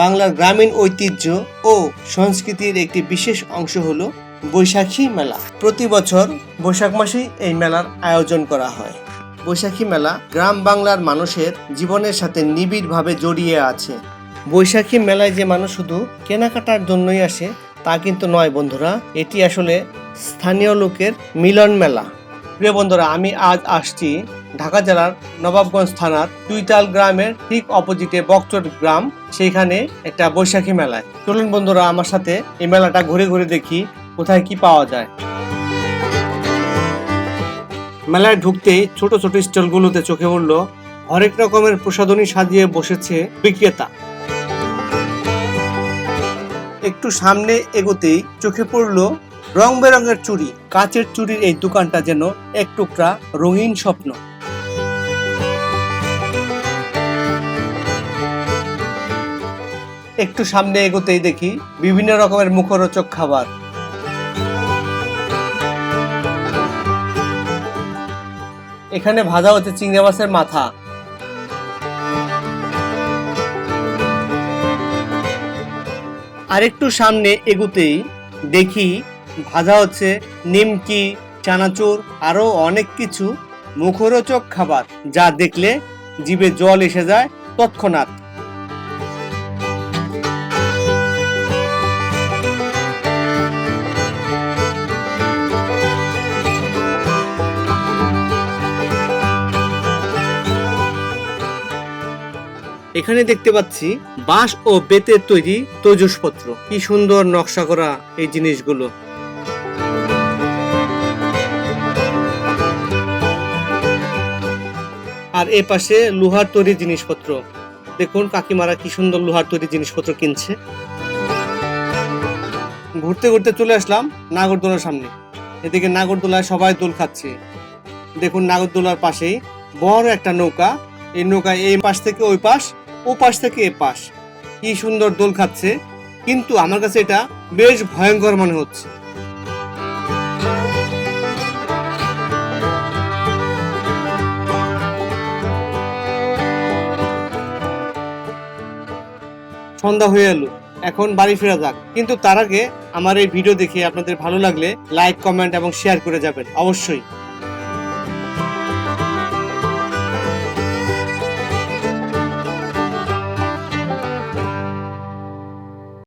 বাংলার গ্রামীণ ঐতিহ্য ও সংস্কৃতির একটি বিশেষ অংশ হলো বৈশাখী মেলা। প্রতি বছর বৈশাখ মাসেই এই মেলার আয়োজন করা হয়। বৈশাখী মেলা গ্রাম বাংলার মানুষের জীবনের সাথে নিবিড়ভাবে জড়িয়ে আছে। বৈশাখী মেলায় যে মানুষ শুধু কেনাকাটার জন্যই আসে, তা কিন্তু নয় বন্ধুরা, এটি আসলে স্থানীয় লোকের মিলন মেলা। প্রিয় বন্ধুরা, আমি আজ আসছি ঢাকা জেলার নবাবগঞ্জ থানার টুইটাল গ্রামের ঠিক অপোজিটে বকচট গ্রাম, সেইখানে একটা বৈশাখী মেলায়। চলুন বন্ধুরা, আমার সাথে এই মেলাটা ঘুরে ঘুরে দেখি কোথায় কি পাওয়া যায়। মেলায় ঢুকতেই ছোট ছোট স্টলগুলোতে চোখে পড়ল হরেক রকমের প্রসাধনী সাজিয়ে বসেছে বিক্রেতা। একটু সামনে এগোতেই চোখে পড়ল রং বেরঙের চুড়ি। কাচের চুড়ির এই দোকানটা যেন এক টুকরা রঙিন স্বপ্ন। একটু সামনে এগোতেই দেখি বিভিন্ন রকমের মুখরোচক খাবার। এখানে ভাজা হচ্ছে চিংড়ি মাছের মাথা। আরেকটু সামনে এগুতেই দেখি ভাজা হচ্ছে নিমকি, চানাচুর, আরও অনেক কিছু মুখরোচক খাবার, যা দেখলে জিভে জল এসে যায় তৎক্ষণাৎ। এখানে দেখতে পাচ্ছি বাঁশ ও বেতের তৈরি তৈজসপত্র। কি সুন্দর নকশা করা এই জিনিসগুলো। আর এ পাশে লোহার তৈরি জিনিসপত্র। দেখুন, কাকিমারা কি সুন্দর লোহার তৈরি জিনিসপত্র কিনছে। ঘুরতে ঘুরতে চলে আসলাম নাগরদোলার সামনে। এদিকে নাগরদোলায় সবাই দোল খাচ্ছে। দেখুন, নাগরদোলার পাশেই বড় একটা নৌকা। এই নৌকায় এই পাশ থেকে ওই পাশ ও পাশ থেকে এ পাশ কি সুন্দর দোল খাচ্ছে, কিন্তু আমার কাছে এটা বেশ ভয়ঙ্কর মনে হচ্ছে। সন্ধ্যা হয়ে এলো, এখন বাড়ি ফেরা যাক। কিন্তু তার আগে আমার এই ভিডিও দেখে আপনাদের ভালো লাগলে লাইক কমেন্ট এবং শেয়ার করে যাবেন, অবশ্যই।